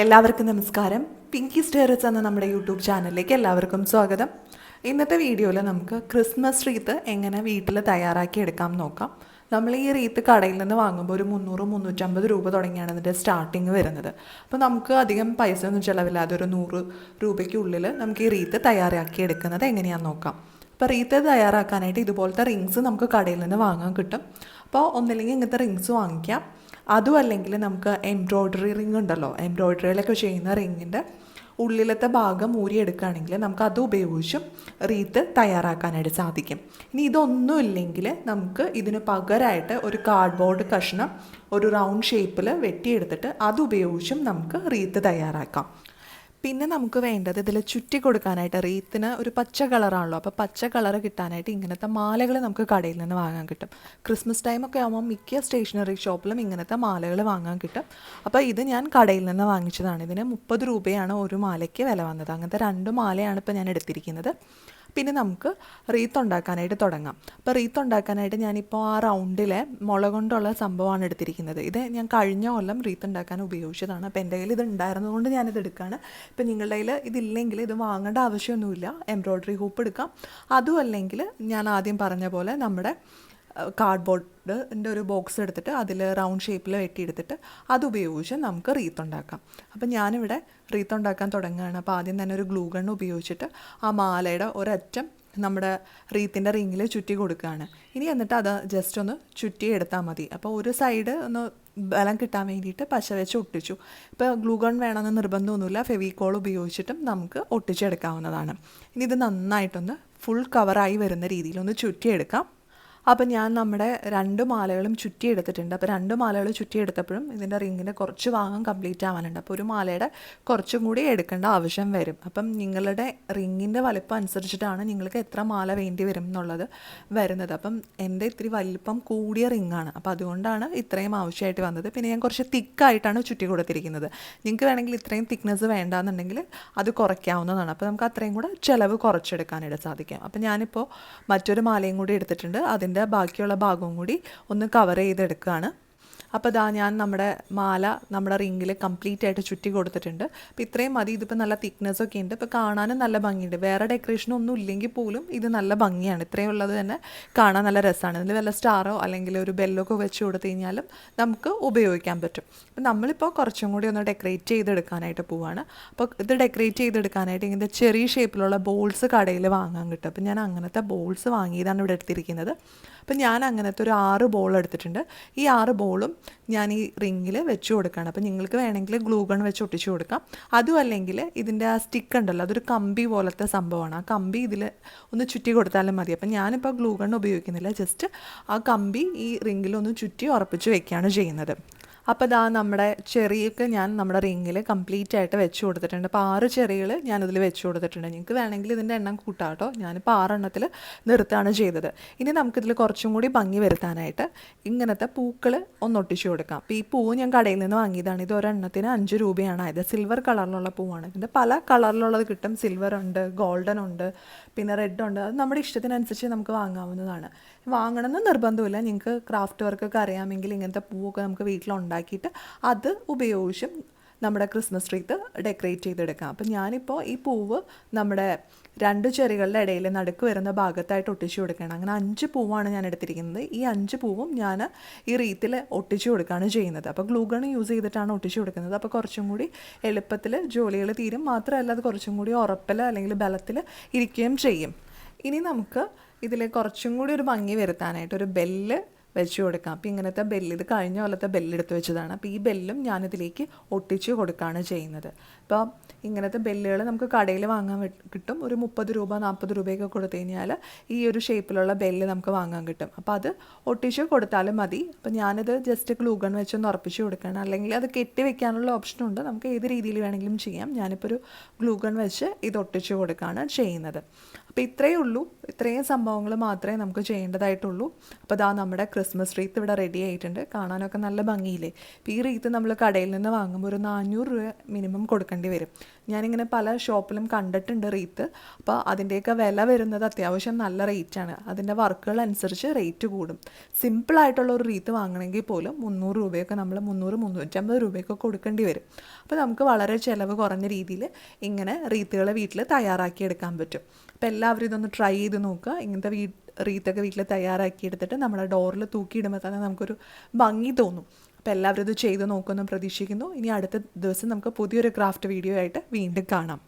എല്ലാവർക്കും നമസ്കാരം. പിങ്കി സ്റ്റേറസ് എന്ന നമ്മുടെ യൂട്യൂബ് ചാനലിലേക്ക് എല്ലാവർക്കും സ്വാഗതം. ഇന്നത്തെ വീഡിയോയിൽ നമുക്ക് ക്രിസ്മസ് റീത്ത് എങ്ങനെ വീട്ടിൽ തയ്യാറാക്കി എടുക്കാം നോക്കാം. നമ്മൾ ഈ റീത്ത് കടയിൽ നിന്ന് വാങ്ങുമ്പോൾ ഒരു മുന്നൂറ് മുന്നൂറ്റമ്പത് രൂപ തുടങ്ങിയാണ് ഇതിന്റെ സ്റ്റാർട്ടിങ് വരുന്നത്. അപ്പോൾ നമുക്ക് അധികം പൈസ ഒന്നും ചിലവില്ലാതെ ഒരു നൂറ് രൂപയ്ക്കുള്ളിൽ നമുക്ക് ഈ റീത്ത് തയ്യാറാക്കി എടുക്കുന്നത് എങ്ങനെയാണെന്ന് നോക്കാം. അപ്പോൾ റീത്ത് തയ്യാറാക്കാനായിട്ട് ഇതുപോലത്തെ റിങ്സ് നമുക്ക് കടയിൽ നിന്ന് വാങ്ങാൻ കിട്ടും. അപ്പോൾ ഒന്നില്ലെങ്കിൽ ഇങ്ങനത്തെ റിങ്സ് വാങ്ങിക്കാം. അതും അല്ലെങ്കിൽ നമുക്ക് എംബ്രോയ്ഡറി റിങ് ഉണ്ടല്ലോ. എംബ്രോയ്ഡറിയിലൊക്കെ ചെയ്യുന്ന റിങ്ങിന്റെ ഉള്ളിലത്തെ ഭാഗം ഊരിയെടുക്കുകയാണെങ്കിൽ നമുക്ക് അത് ഉപയോഗിച്ചും റീത്ത് തയ്യാറാക്കാനായിട്ട് സാധിക്കും. ഇനി ഇതൊന്നും ഇല്ലെങ്കിൽ നമുക്ക് ഇതിന് പകരമായിട്ട് ഒരു കാർഡ്ബോർഡ് കഷ്ണം ഒരു റൗണ്ട് ഷേപ്പിൽ വെട്ടിയെടുത്തിട്ട് അത് ഉപയോഗിച്ചും നമുക്ക് റീത്ത് തയ്യാറാക്കാം. പിന്നെ നമുക്ക് വേണ്ടത് ഇതിൽ ചുറ്റി കൊടുക്കാനായിട്ട് റീത്തിന് ഒരു പച്ച കളറാണല്ലോ. അപ്പോൾ പച്ച കളർ കിട്ടാനായിട്ട് ഇങ്ങനത്തെ മാലകൾ നമുക്ക് കടയിൽ നിന്ന് വാങ്ങാൻ കിട്ടും. ക്രിസ്മസ് ടൈമൊക്കെ ആകുമ്പോൾ മിക്ക സ്റ്റേഷനറി ഷോപ്പിലും ഇങ്ങനത്തെ മാലകൾ വാങ്ങാൻ കിട്ടും. അപ്പോൾ ഇത് ഞാൻ കടയിൽ നിന്ന് വാങ്ങിച്ചതാണ്. ഇതിന് മുപ്പത് രൂപയാണ് ഒരു മാലയ്ക്ക് വില വന്നത്. അങ്ങനത്തെ രണ്ട് മാലയാണ് ഇപ്പോൾ ഞാൻ എടുത്തിരിക്കുന്നത്. പിന്നെ നമുക്ക് റീത്ത് ഉണ്ടാക്കാനായിട്ട് തുടങ്ങാം. അപ്പോൾ റീത്ത് ഉണ്ടാക്കാനായിട്ട് ഞാനിപ്പോൾ ആ റൗണ്ടിലെ മുള കൊണ്ടുള്ള സംഭവമാണ് എടുത്തിരിക്കുന്നത്. ഇത് ഞാൻ കഴിഞ്ഞ കൊല്ലം റീത്ത് ഉണ്ടാക്കാൻ ഉപയോഗിച്ചതാണ്. അപ്പോൾ എന്റെ കയ്യിൽ ഇത് ഉണ്ടായിരുന്നതുകൊണ്ട് ഞാനിത് എടുക്കുകയാണ്. ഇപ്പം നിങ്ങളുടെ കയ്യിൽ ഇതില്ലെങ്കിൽ ഇത് വാങ്ങേണ്ട ആവശ്യമൊന്നുമില്ല. എംബ്രോയ്ഡറി ഹൂപ്പ് എടുക്കാം. അതും അല്ലെങ്കിൽ ഞാൻ ആദ്യം പറഞ്ഞ പോലെ നമ്മുടെ കാർഡ്ബോർഡിന്റെ ഒരു ബോക്സ് എടുത്തിട്ട് അതിൽ റൗണ്ട് ഷേപ്പിൽ വെട്ടിയെടുത്തിട്ട് അത് ഉപയോഗിച്ച് നമുക്ക് റീത്ത് ഉണ്ടാക്കാം. അപ്പം ഞാനിവിടെ റീത്ത് ഉണ്ടാക്കാൻ തുടങ്ങുകയാണ്. അപ്പോൾ ആദ്യം തന്നെ ഒരു ഗ്ലൂ ഗൺ ഉപയോഗിച്ചിട്ട് ആ മാലയുടെ ഒരറ്റം നമ്മുടെ റീത്തിന്റെ റിങ്ങിൽ ചുറ്റി കൊടുക്കുകയാണ്. ഇനി എന്നിട്ട് അത് ജസ്റ്റ് ഒന്ന് ചുറ്റി എടുത്താൽ മതി. അപ്പോൾ ഒരു സൈഡ് ഒന്ന് ബലം കിട്ടാൻ വേണ്ടിയിട്ട് പശ വെച്ച് ഒട്ടിച്ചു. ഇപ്പോൾ ഗ്ലൂഗൺ വേണമെന്ന് നിർബന്ധമൊന്നുമില്ല. ഫെവിക്കോൾ ഉപയോഗിച്ചിട്ടും നമുക്ക് ഒട്ടിച്ചെടുക്കാവുന്നതാണ്. ഇനി ഇത് നന്നായിട്ടൊന്ന് ഫുൾ കവറായി വരുന്ന രീതിയിൽ ഒന്ന് ചുറ്റിയെടുക്കാം. അപ്പോൾ ഞാൻ നമ്മുടെ രണ്ട് മാലകളും ചുറ്റി എടുത്തിട്ടുണ്ട് അപ്പോൾ രണ്ട് മാലകൾ ചുറ്റിയെടുത്തപ്പോഴും ഇതിന്റെ റിങ്ങിന്റെ കുറച്ച് ഭാഗം കംപ്ലീറ്റ് ആവാനുണ്ട്. അപ്പോൾ ഒരു മാലയുടെ കുറച്ചും കൂടി എടുക്കേണ്ട ആവശ്യം വരും. അപ്പം നിങ്ങളുടെ റിങ്ങിന്റെ വലിപ്പം അനുസരിച്ചിട്ടാണ് നിങ്ങൾക്ക് എത്ര മാല വേണ്ടി വരും എന്നുള്ളത് വരുന്നത്. അപ്പം എന്റെ ഇത്തിരി വലിപ്പം കൂടിയ റിങ്ങാണ്. അപ്പോൾ അതുകൊണ്ടാണ് ഇത്രയും ആവശ്യമായിട്ട് വന്നത്. പിന്നെ ഞാൻ കുറച്ച് തിക്കായിട്ടാണ് ചുറ്റി കൊടുത്തിരിക്കുന്നത്. നിങ്ങൾക്ക് വേണമെങ്കിൽ ഇത്രയും തിക്നെസ് വേണ്ടാന്നുണ്ടെങ്കിൽ അത് കുറയ്ക്കാവുന്നതാണ്. അപ്പോൾ നമുക്ക് അത്രയും കൂടെ ചിലവ് കുറച്ചെടുക്കാനായിട്ട് സാധിക്കും. അപ്പോൾ ഞാനിപ്പോൾ മറ്റൊരു മാലയും കൂടി എടുത്തിട്ടുണ്ട്. അതിന്റെ ബാക്കിയുള്ള ഭാഗവും കൂടി ഒന്ന് കവർ ചെയ്തെടുക്കുകയാണ്. അപ്പോൾ ഇതാ ഞാൻ നമ്മുടെ മാല നമ്മുടെ റിങ്ങിൽ കംപ്ലീറ്റ് ആയിട്ട് ചുറ്റി കൊടുത്തിട്ടുണ്ട്. അപ്പോൾ ഇത്രയും മതി. ഇതിപ്പോൾ നല്ല തിക്നെസ് ഒക്കെ ഉണ്ട്. ഇപ്പോൾ കാണാനും നല്ല ഭംഗിയുണ്ട്. വേറെ ഡെക്കറേഷൻ ഒന്നും ഇല്ലെങ്കിൽ പോലും ഇത് നല്ല ഭംഗിയാണ്. ഇത്രയും ഉള്ളത് തന്നെ കാണാൻ നല്ല രസമാണ്. ഇതിൽ വല്ല സ്റ്റാറോ അല്ലെങ്കിൽ ഒരു ബെല്ലൊക്കെ വെച്ച് കൊടുത്തു കഴിഞ്ഞാലും നമുക്ക് ഉപയോഗിക്കാൻ പറ്റും. അപ്പം നമ്മളിപ്പോൾ കുറച്ചും കൂടി ഒന്ന് ഡെക്കറേറ്റ് ചെയ്തെടുക്കാനായിട്ട് പോവാണ്. അപ്പോൾ ഇത് ഡെക്കറേറ്റ് ചെയ്തെടുക്കാനായിട്ട് ഇങ്ങനത്തെ ചെറിയ ഷേപ്പിലുള്ള ബോൾസ് കടയിൽ വാങ്ങാൻ കിട്ടും. അപ്പം ഞാൻ അങ്ങനത്തെ ബോൾസ് വാങ്ങിയതാണ് ഇവിടെ എടുത്തിരിക്കുന്നത്. അപ്പം ഞാൻ അങ്ങനത്തെ ഒരു ആറ് ബോൾ എടുത്തിട്ടുണ്ട്. ഈ ആറ് ബോളും ഞാൻ ഈ റിങ്ങിൽ വെച്ച് കൊടുക്കുകയാണ് അപ്പം നിങ്ങൾക്ക് വേണമെങ്കിൽ ഗ്ലൂ ഗൺ വെച്ച് ഒട്ടിച്ച് കൊടുക്കാം. അതും അല്ലെങ്കിൽ ഇതിന്റെ ആ സ്റ്റിക്ക് ഉണ്ടല്ലോ അതൊരു കമ്പി പോലത്തെ സംഭവമാണ്. ആ കമ്പി ഇതിൽ ഒന്ന് ചുറ്റി കൊടുത്താലും മതി. അപ്പം ഞാനിപ്പോൾ ഗ്ലൂ ഗൺ ഉപയോഗിക്കുന്നില്ല. ജസ്റ്റ് ആ കമ്പി ഈ റിങ്ങിലൊന്ന് ചുറ്റി ഉറപ്പിച്ച് വെക്കുകയാണ് ചെയ്യുന്നത്. അപ്പോൾ ഇതാ നമ്മുടെ ചെറിയൊക്കെ ഞാൻ നമ്മുടെ റിങ്ങിൽ കംപ്ലീറ്റ് ആയിട്ട് വെച്ച് കൊടുത്തിട്ടുണ്ട്. അപ്പോൾ ആറ് ചെറികൾ ഞാനതിൽ വെച്ച് കൊടുത്തിട്ടുണ്ട്. നിങ്ങൾക്ക് വേണമെങ്കിൽ ഇതിന്റെ എണ്ണം കൂട്ടാം കേട്ടോ. ഞാനിപ്പോൾ ആറെണ്ണത്തിൽ നിർത്താണ് ചെയ്തത്. ഇനി നമുക്കിതിൽ കുറച്ചും കൂടി ഭംഗി വരുത്താനായിട്ട് ഇങ്ങനത്തെ പൂക്കൾ ഒന്നൊട്ടിച്ചു കൊടുക്കാം. അപ്പോൾ ഈ പൂവ് ഞാൻ കടയിൽ നിന്ന് വാങ്ങിയതാണ്. ഇത് ഒരെണ്ണത്തിന് അഞ്ച് രൂപയാണ് ആയത്. സിൽവർ കളറിലുള്ള പൂവാണ്. ഇതിന്റെ പല കളറിലുള്ളത് കിട്ടും. സിൽവർ ഉണ്ട് ഗോൾഡൻ ഉണ്ട് പിന്നെ റെഡ് ഉണ്ട്. അത് നമ്മുടെ ഇഷ്ടത്തിനനുസരിച്ച് നമുക്ക് വാങ്ങാവുന്നതാണ്. വാങ്ങണമെന്ന് നിർബന്ധമില്ല നിങ്ങൾക്ക് ക്രാഫ്റ്റ് വർക്കൊക്കെ അറിയാമെങ്കിൽ ഇങ്ങനത്തെ പൂവൊക്കെ നമുക്ക് വീട്ടിലുണ്ടാക്കിയിട്ട് അത് ഉപയോഗിച്ചും നമ്മുടെ ക്രിസ്മസ് ട്രീത്ത് ഡെക്കറേറ്റ് ചെയ്തെടുക്കാം. അപ്പം ഞാനിപ്പോൾ ഈ പൂവ് നമ്മുടെ രണ്ട് ചെറികളുടെ ഇടയിൽ നടുക്ക് വരുന്ന ഭാഗത്തായിട്ട് ഒട്ടിച്ചു കൊടുക്കണം അങ്ങനെ അഞ്ച് പൂവാണ് ഞാൻ എടുത്തിരിക്കുന്നത്. ഈ അഞ്ച് പൂവും ഞാൻ ഈ റീത്തിൽ ഒട്ടിച്ചു കൊടുക്കുകയാണ് ചെയ്യുന്നത്. അപ്പോൾ ഗ്ലൂഗൺ യൂസ് ചെയ്തിട്ടാണ് ഒട്ടിച്ചു കൊടുക്കുന്നത്. അപ്പോൾ കുറച്ചും കൂടി എളുപ്പത്തിൽ ജോലികൾ തീരും. മാത്രമല്ല അത് കുറച്ചും കൂടി ഉറപ്പിൽ അല്ലെങ്കിൽ ബലത്തിൽ ഇരിക്കുകയും ചെയ്യും. ഇനി നമുക്ക് ഇതിൽ കുറച്ചും കൂടി ഒരു ഭംഗി വരുത്താനായിട്ട് ഒരു ബെല്ല് വെച്ച് കൊടുക്കാം. അപ്പോൾ ഇങ്ങനത്തെ ബെല്ല് ഇത് കഴിഞ്ഞ പോലത്തെ ബെല്ലെടുത്ത് വെച്ചതാണ്. അപ്പോൾ ഈ ബെല്ലും ഞാനിതിലേക്ക് ഒട്ടിച്ച് കൊടുക്കുകയാണ് ചെയ്യുന്നത്. അപ്പോൾ ഇങ്ങനത്തെ ബെല്ലുകൾ നമുക്ക് കടയിൽ വാങ്ങാൻ കിട്ടും. ഒരു മുപ്പത് രൂപ നാൽപ്പത് രൂപയൊക്കെ കൊടുത്തു കഴിഞ്ഞാൽ ഈ ഒരു ഷേപ്പിലുള്ള ബെല്ല് നമുക്ക് വാങ്ങാൻ കിട്ടും. അപ്പോൾ അത് ഒട്ടിച്ച് കൊടുത്താലും മതി. അപ്പോൾ ഞാനിത് ജസ്റ്റ് ഗ്ലൂഗൺ വെച്ചൊന്ന് ഉറപ്പിച്ച് കൊടുക്കണം. അല്ലെങ്കിൽ അത് കെട്ടി വെക്കാനുള്ള ഓപ്ഷനുണ്ട് നമുക്ക് ഏത് രീതിയിൽ വേണമെങ്കിലും ചെയ്യാം. ഞാനിപ്പോൾ ഒരു ഗ്ലൂഗൺ വെച്ച് ഇത് ഒട്ടിച്ച് കൊടുക്കുകയാണ് ചെയ്യുന്നത്. അപ്പോൾ ഇത്രയേ ഉള്ളൂ. ഇത്രയും സംഭവങ്ങൾ മാത്രമേ നമുക്ക് ചെയ്യേണ്ടതായിട്ടുള്ളൂ. അപ്പോൾ അതാ നമ്മുടെ ക്രിസ്മസ് റീത്ത് ഇവിടെ റെഡി ആയിട്ടുണ്ട്. കാണാനൊക്കെ നല്ല ഭംഗിയില്ലേ? ഇപ്പോൾ ഈ റീത്ത് നമ്മൾ കടയിൽ നിന്ന് വാങ്ങുമ്പോൾ ഒരു നാനൂറ് രൂപ മിനിമം കൊടുക്കേണ്ടി വരും. ഞാനിങ്ങനെ പല ഷോപ്പിലും കണ്ടിട്ടുണ്ട് റീത്ത് അപ്പോൾ അതിന്റെയൊക്കെ വില വരുന്നത് അത്യാവശ്യം നല്ല റേറ്റാണ്. അതിന്റെ വർക്കുകൾ അനുസരിച്ച് റേറ്റ് കൂടും. സിമ്പിളായിട്ടുള്ള ഒരു റീത്ത് വാങ്ങണമെങ്കിൽ പോലും മുന്നൂറ് രൂപയൊക്കെ നമ്മൾ മുന്നൂറ് മുന്നൂറ്റമ്പത് രൂപയൊക്കെ കൊടുക്കേണ്ടി വരും. അപ്പോൾ നമുക്ക് വളരെ ചിലവ് കുറഞ്ഞ രീതിയിൽ ഇങ്ങനെ റീത്തുകൾ വീട്ടിൽ തയ്യാറാക്കി എടുക്കാൻ പറ്റും. അപ്പോൾ എല്ലാവരും ഇതൊന്ന് ട്രൈ ചെയ്ത് നോക്കുക. ഇങ്ങനത്തെ വീ റീത്തൊക്കെ വീട്ടിൽ തയ്യാറാക്കി എടുത്തിട്ട് നമ്മുടെ ഡോറിൽ തൂക്കിയിടുമ്പോൾ തന്നെ നമുക്കൊരു ഭംഗി തോന്നും. അപ്പോൾ എല്ലാവരും ഇത് ചെയ്ത് നോക്കുമെന്ന് പ്രതീക്ഷിക്കുന്നു. ഇനി അടുത്ത ദിവസം നമുക്ക് പുതിയൊരു ക്രാഫ്റ്റ് വീഡിയോ ആയിട്ട് വീണ്ടും കാണാം.